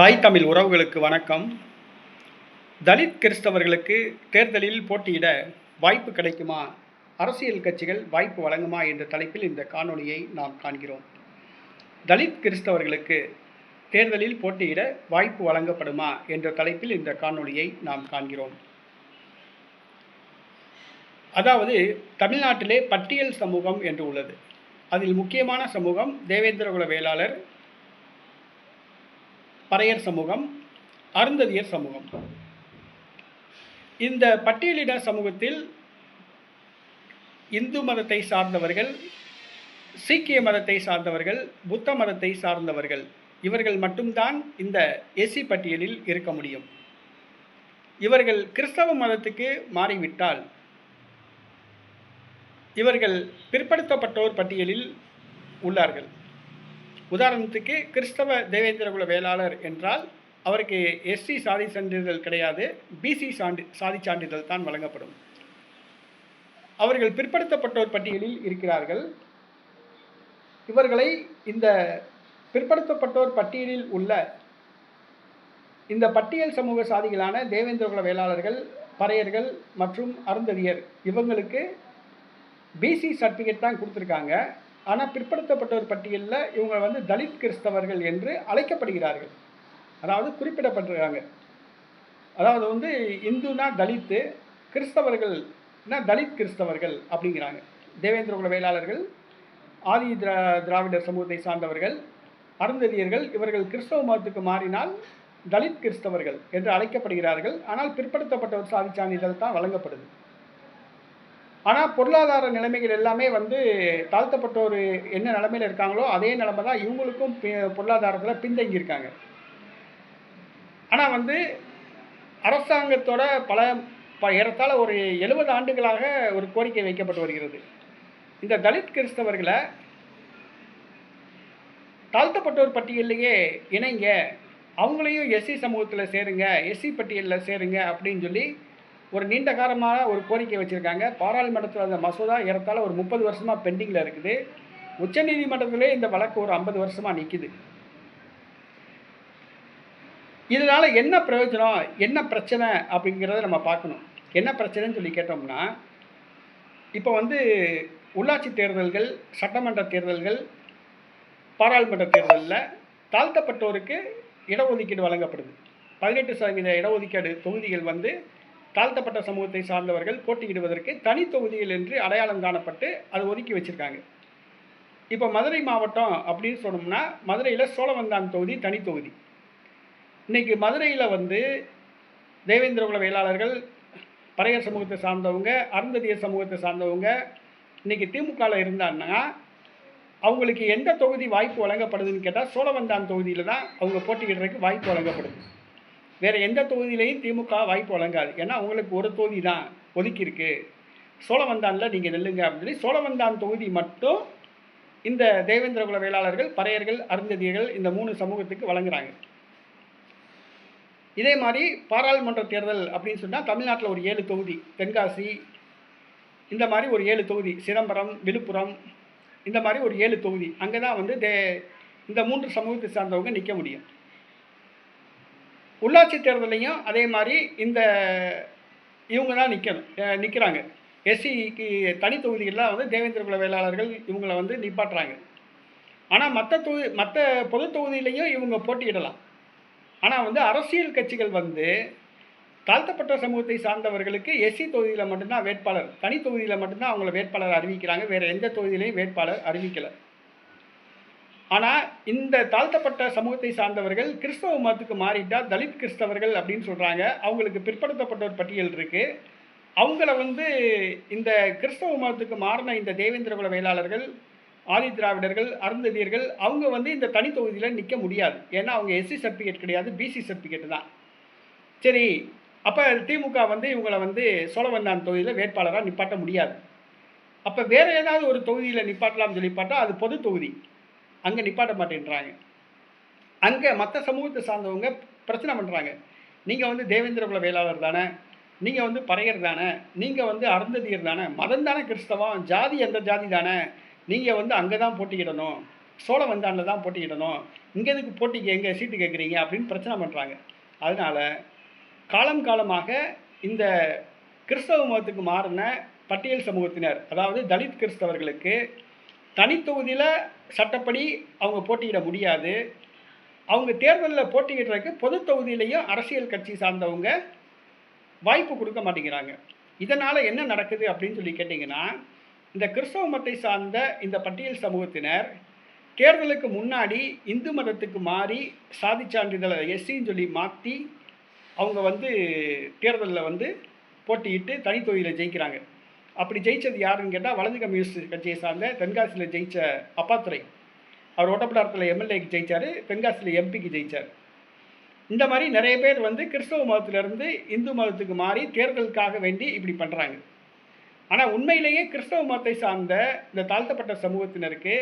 தாய் தமிழ் உறவுகளுக்கு வணக்கம். தலித் கிறிஸ்தவர்களுக்கு தேர்தலில் போட்டியிட வாய்ப்பு கிடைக்குமா? அரசியல் கட்சிகள் வாய்ப்பு வழங்குமா என்ற தலைப்பில் இந்த காணொளியை நாம் காண்கிறோம். தலித் கிறிஸ்தவர்களுக்கு தேர்தலில் போட்டியிட வாய்ப்பு வழங்கப்படுமா என்ற தலைப்பில் இந்த காணொளியை நாம் காண்கிறோம். அதாவது தமிழ்நாட்டிலே பட்டியல் சமூகம் என்று உள்ளது. அதில் முக்கியமான சமூகம் தேவேந்திரகுல வேளாளர் பறையர் சமூகம் அருந்ததியர் சமூகம். இந்த பட்டியலிட சமூகத்தில் இந்து மதத்தை சார்ந்தவர்கள் சீக்கிய மதத்தை சார்ந்தவர்கள் புத்த மதத்தை சார்ந்தவர்கள் இவர்கள் மட்டும்தான் இந்த எஸ்சி பட்டியலில் இருக்க முடியும். இவர்கள் கிறிஸ்தவ மதத்துக்கு மாறிவிட்டால் இவர்கள் பிற்படுத்தப்பட்டோர் பட்டியலில் உள்ளார்கள். உதாரணத்துக்கு கிறிஸ்தவ தேவேந்திரகுல வேளாளர் என்றால் அவருக்கு எஸ்சி சாதி சான்றிதழ் கிடையாது பிசி சான்று சாதி சான்றிதழ் தான் வழங்கப்படும். அவர்கள் பிற்படுத்தப்பட்டோர் பட்டியலில் இருக்கிறார்கள். இவர்களை இந்த பிற்படுத்தப்பட்டோர் பட்டியலில் உள்ள இந்த பட்டியல் சமூக சாதிகளான தேவேந்திரகுல வேளாளர்கள் பறையர்கள் மற்றும் அருந்ததியர் இவங்களுக்கு பிசி சர்டிஃபிகேட் தான் கொடுத்துருக்காங்க. ஆனால் பிற்படுத்தப்பட்டோர் பட்டியலில் இவங்க வந்து தலித் கிறிஸ்தவர்கள் என்று அழைக்கப்படுகிறார்கள். அதாவது குறிப்பிடப்பட்டிருக்காங்க. அதாவது வந்து இந்துனா தலித்து கிறிஸ்தவர்கள்னா தலித் கிறிஸ்தவர்கள் அப்படிங்கிறாங்க. தேவேந்திரகுல வேளாளர்கள் ஆதி திரா திராவிடர் சமூகத்தை சார்ந்தவர்கள் அருந்ததியர்கள் இவர்கள் கிறிஸ்தவ மதத்துக்கு மாறினால் தலித் கிறிஸ்தவர்கள் என்று அழைக்கப்படுகிறார்கள். ஆனால் பிற்படுத்தப்பட்டவர் சாதி சான்றிதழ் தான் வழங்கப்படுது. ஆனால் பொருளாதார நிலைமைகள் எல்லாமே வந்து தாழ்த்தப்பட்டோர் என்ன நிலமையில் இருக்காங்களோ அதே நிலமை தான் இவங்களுக்கும் பொருளாதாரத்தில் பின்தங்கியிருக்காங்க ஆனால் வந்து அரசாங்கத்தோட பல ப ஏறத்தாழ ஒரு எழுபது ஆண்டுகளாக ஒரு கோரிக்கை வைக்கப்பட்டு வருகிறது. இந்த தலித் கிறிஸ்தவர்களை தாழ்த்தப்பட்டோர் பட்டியல்லையே இணைங்க அவங்களையும் எஸ்சி சமூகத்தில் சேருங்க எஸ்சி பட்டியலில் சேருங்க அப்படின்னு சொல்லி ஒரு நீண்ட காலமாக ஒரு கோரிக்கை வச்சுருக்காங்க. பாராளுமன்றத்தில் அந்த மசோதா ஏறத்தாழ ஒரு முப்பது வருஷமாக பெண்டிங்கில் இருக்குது. உச்சநீதிமன்றத்திலே இந்த வழக்கு ஒரு ஐம்பது வருஷமாக நிற்கிது இதனால் என்ன பிரயோஜனம் என்ன பிரச்சனை அப்படிங்கிறத நம்ம பார்க்கணும். என்ன பிரச்சனைன்னு சொல்லி கேட்டோம்னா இப்போ வந்து உள்ளாட்சி தேர்தல்கள் சட்டமன்ற தேர்தல்கள் பாராளுமன்ற தேர்தலில் தாழ்த்தப்பட்டோருக்கு இடஒதுக்கீடு வழங்கப்படுது. பதினெட்டு சதவீத இடஒதுக்கீடு தொகுதிகள் வந்து தாழ்த்தப்பட்ட சமூகத்தை சார்ந்தவர்கள் போட்டியிடுவதற்கு தனி தொகுதிகள் என்று அடையாளம் காணப்பட்டு அது ஒதுக்கி வச்சுருக்காங்க. இப்போ மதுரை மாவட்டம் அப்படின்னு சொன்னோம்னா மதுரையில் சோழவந்தான் தொகுதி தனி தொகுதி. இன்றைக்கி மதுரையில் வந்து தேவேந்திரகுல வேளாளர்கள் பறையர் சமூகத்தை சார்ந்தவங்க அருந்ததியர் சமூகத்தை சார்ந்தவங்க இன்றைக்கி திமுகவில் இருந்தாங்கன்னா அவங்களுக்கு எந்த தொகுதி வாய்ப்பு வழங்கப்படுதுன்னு கேட்டால் சோழவந்தான் தொகுதியில் தான் அவங்க போட்டியிடுறதுக்கு வாய்ப்பு வழங்கப்படுது. வேறு எந்த தொகுதியிலையும் திமுக வாய்ப்பு வழங்காது. ஏன்னா அவங்களுக்கு ஒரு தொகுதி தான் ஒதுக்கியிருக்கு. சோழவந்தானில் நீங்கள் நெல்லுங்க அப்படின்னு சொல்லி சோழவந்தான் தொகுதி மட்டும் இந்த தேவேந்திரகுல வேளாளர்கள் பறையர்கள் அருந்ததியர்கள் இந்த மூணு சமூகத்துக்கு வழங்குறாங்க. இதே மாதிரி பாராளுமன்ற தேர்தல் அப்படின்னு சொன்னால் தமிழ்நாட்டில் ஒரு ஏழு தொகுதி. தென்காசி இந்த மாதிரி ஒரு ஏழு தொகுதி. சிதம்பரம் விழுப்புரம் இந்த மாதிரி ஒரு ஏழு தொகுதி. அங்கே தான் வந்து தே இந்த மூன்று சமூகத்தை சார்ந்தவங்க நிற்க முடியும். உள்ளாட்சி தேர்தலையும் அதே மாதிரி இந்த இவங்க தான் நிற்கணும் நிற்கிறாங்க எஸ்சிக்கு தனி தொகுதிகளில் வந்து தேவேந்திரகுல வேளாளர்கள் இவங்களை வந்து நிப்பாட்டுறாங்க. ஆனால் மற்ற தொகுதி மற்ற பொது தொகுதியிலையும் இவங்க போட்டியிடலாம். ஆனால் வந்து அரசியல் கட்சிகள் வந்து தாழ்த்தப்பட்ட சமூகத்தை சார்ந்தவர்களுக்கு எஸ்சி தொகுதியில் மட்டும்தான் வேட்பாளர் தனி தொகுதியில் மட்டும்தான் அவங்கள வேட்பாளர் அறிவிக்கிறாங்க வேறு எந்த தொகுதியிலையும் வேட்பாளர் அறிவிக்கலை. ஆனால் இந்த தாழ்த்தப்பட்ட சமூகத்தை சார்ந்தவர்கள் கிறிஸ்தவ மதத்துக்கு மாறிட்டால் தலித் கிறிஸ்தவர்கள் அப்படின்னு சொல்கிறாங்க அவங்களுக்கு பிற்படுத்தப்பட்டோர் பட்டியல் இருக்குது அவங்கள வந்து இந்த கிறிஸ்தவ மதத்துக்கு மாறின இந்த தேவேந்திரகுல வேளாளர்கள் ஆதி திராவிடர்கள் அருந்ததியர்கள் அவங்க வந்து இந்த தனி தொகுதியில் நிற்க முடியாது. ஏன்னா அவங்க எஸ்சி சர்டிஃபிகேட் கிடையாது பிசி சர்டிஃபிகேட் தான். சரி அப்போ திமுக வந்து இவங்களை வந்து சோழவந்தான் தொகுதியில் வேட்பாளராக நிப்பாட்ட முடியாது. அப்போ வேறு ஏதாவது ஒரு தொகுதியில் நிப்பாட்டலாம்னு சொல்லி பார்த்தா அது பொது தொகுதி. அங்கே நிப்பாட்ட மாட்டேன்றாங்க. அங்கே மற்ற சமூகத்தை சார்ந்தவங்க பிரச்சனை பண்ணுறாங்க நீங்கள் வந்து தேவேந்திரகுல வேளாளர் தானே நீங்கள் வந்து பறையர் தானே நீங்கள் வந்து அருந்ததியர் தானே மதம் தானே கிறிஸ்தவம் ஜாதி எந்த ஜாதி தானே நீங்கள் வந்து அங்கே தான் போட்டிக்கிடணும் சோழ வந்தாண்டில் தான் போட்டிக்கிடணும் இங்கே எதுக்கு போட்டிக்கு எங்கே சீட்டு கேட்குறீங்க அப்படின்னு பிரச்சனை பண்ணுறாங்க அதனால் காலம் காலமாக இந்த கிறிஸ்தவ மதத்துக்கு மாறின பட்டியல் சமூகத்தினர் அதாவது தலித் கிறிஸ்தவர்களுக்கு தனித்தொகுதியில் சட்டப்படி அவங்க போட்டியிட முடியாது. அவங்க தேர்தலில் போட்டியிடுறதுக்கு பொது தொகுதியிலையும் அரசியல் கட்சி சார்ந்தவங்க வாய்ப்பு கொடுக்க மாட்டேங்கிறாங்க. இதனால் என்ன நடக்குது அப்படின்னு சொல்லி கேட்டிங்கன்னா இந்த கிறிஸ்தவ மதத்தை சார்ந்த இந்த பட்டியல் சமூகத்தினர் தேர்தலுக்கு முன்னாடி இந்து மதத்துக்கு மாறி சாதி சான்றிதழை எஸ்சின்னு சொல்லி மாற்றி அவங்க வந்து தேர்தலில் வந்து போட்டியிட்டு தனித்தொகுதியில் ஜெயிக்கிறாங்க. அப்படி ஜெயிச்சது யாருன்னு கேட்டால் வலது கம்யூனிஸ்ட் கட்சியை சார்ந்த தென்காசியில் ஜெயிச்ச அப்பாத்துறை அவர் ஓட்டப்பிடாரத்தில் எம்எல்ஏக்கு ஜெயித்தார் தென்காசியில் எம்பிக்கு ஜெயிச்சார். இந்த மாதிரி நிறைய பேர் வந்து கிறிஸ்தவ மதத்திலிருந்து இந்து மதத்துக்கு மாறி தேர்தலுக்காக வேண்டி இப்படி பண்ணுறாங்க ஆனால் உண்மையிலேயே கிறிஸ்தவ மதத்தை சார்ந்த இந்த தாழ்த்தப்பட்ட சமூகத்தினருக்கு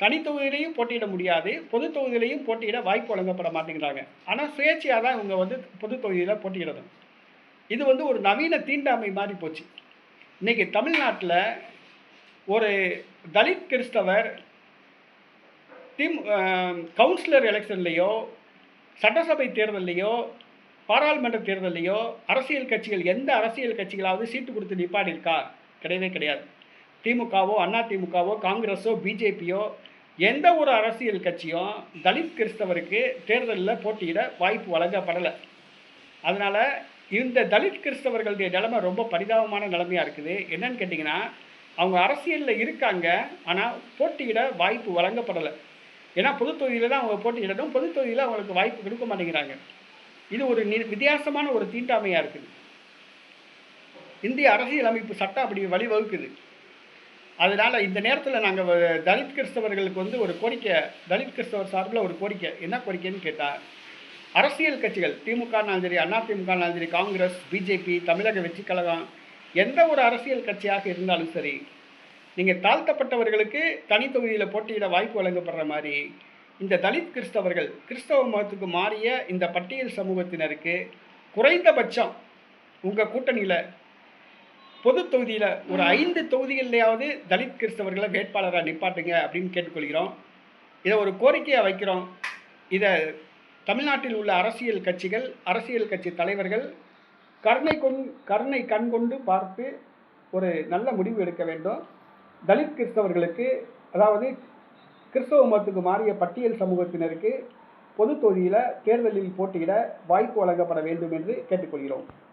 தனித்தொகுதியிலையும் போட்டியிட முடியாது பொது தொகுதியிலையும் போட்டியிட வாய்ப்பு வழங்கப்பட மாட்டேங்கிறாங்க. ஆனால் சுயேட்சையாக தான் இவங்க வந்து பொது தொகுதியில் போட்டியிடணும் இது வந்து ஒரு நவீன தீண்டாமை மாதிரி போச்சு. இன்றைக்கி தமிழ்நாட்டில் ஒரு தலித் கிறிஸ்தவர் திம் கவுன்சிலர் எலெக்ஷன்லேயோ சட்டசபை தேர்தல்லையோ பாராளுமன்ற தேர்தல்லையோ அரசியல் கட்சிகள் எந்த அரசியல் கட்சிகளாவது சீட்டு கொடுத்து நிப்பாடியிருக்கா? கிடையவே கிடையாது. திமுகவோ அண்ணா திமுகவோ காங்கிரஸோ பிஜேபியோ எந்த ஒரு அரசியல் கட்சியும் தலித் கிறிஸ்தவருக்கு தேர்தலில் போட்டியிட வாய்ப்பு வழங்கப்படலை. அதனால் இந்த தலித் கிறிஸ்தவர்களுடைய நிலைமை ரொம்ப பரிதாபமான நிலைமையாக இருக்குது. என்னன்னு கேட்டிங்கன்னா அவங்க அரசியலில் இருக்காங்க ஆனால் போட்டியிட வாய்ப்பு வழங்கப்படலை. ஏன்னா பொது தொகுதியில் தான் அவங்க போட்டியிடணும் பொது தொகுதியில் அவங்களுக்கு வாய்ப்பு கொடுக்க மாட்டேங்கிறாங்க. இது ஒரு நி வித்தியாசமான ஒரு தீண்டாமையாக இருக்குது. இந்திய அரசியலமைப்பு சட்டம் அப்படி வழிவகுக்குது. அதனால் இந்த நேரத்தில் நாங்கள் தலித் கிறிஸ்தவர்களுக்கு வந்து ஒரு கோரிக்கை தலித் கிறிஸ்தவர் சார்பில் ஒரு கோரிக்கை. என்ன கோரிக்கைன்னு கேட்டால் அரசியல் கட்சிகள் திமுகனாலும் சரி அண்ணா சரி காங்கிரஸ் பிஜேபி தமிழக வெற்றி கழகம் எந்த ஒரு அரசியல் கட்சியாக இருந்தாலும் சரி நீங்கள் தாழ்த்தப்பட்டவர்களுக்கு தனி தொகுதியில் போட்டியிட வாய்ப்பு வழங்கப்படுற மாதிரி இந்த தலித் கிறிஸ்தவர்கள் கிறிஸ்தவ மதத்துக்கு மாறிய இந்த பட்டியல் சமூகத்தினருக்கு குறைந்தபட்சம் உங்கள் கூட்டணியில் பொது தொகுதியில் ஒரு ஐந்து தொகுதிகள்லையாவது தலித் கிறிஸ்தவர்களை வேட்பாளராக நிப்பாட்டுங்க அப்படின்னு கேட்டுக்கொள்கிறோம். இதை ஒரு கோரிக்கையாக வைக்கிறோம். இதை தமிழ்நாட்டில் உள்ள அரசியல் கட்சிகள் அரசியல் கட்சி தலைவர்கள் கருணை கொண் கருணை கண் கொண்டு பார்த்து ஒரு நல்ல முடிவு எடுக்க வேண்டும். தலித் கிறிஸ்தவர்களுக்கு அதாவது கிறிஸ்தவ மதத்துக்கு மாறிய பட்டியல் சமூகத்தினருக்கு பொது தொகுதியில் தேர்தலில் போட்டியிட வாய்ப்பு வழங்கப்பட வேண்டும் என்று கேட்டுக்கொள்கிறோம்.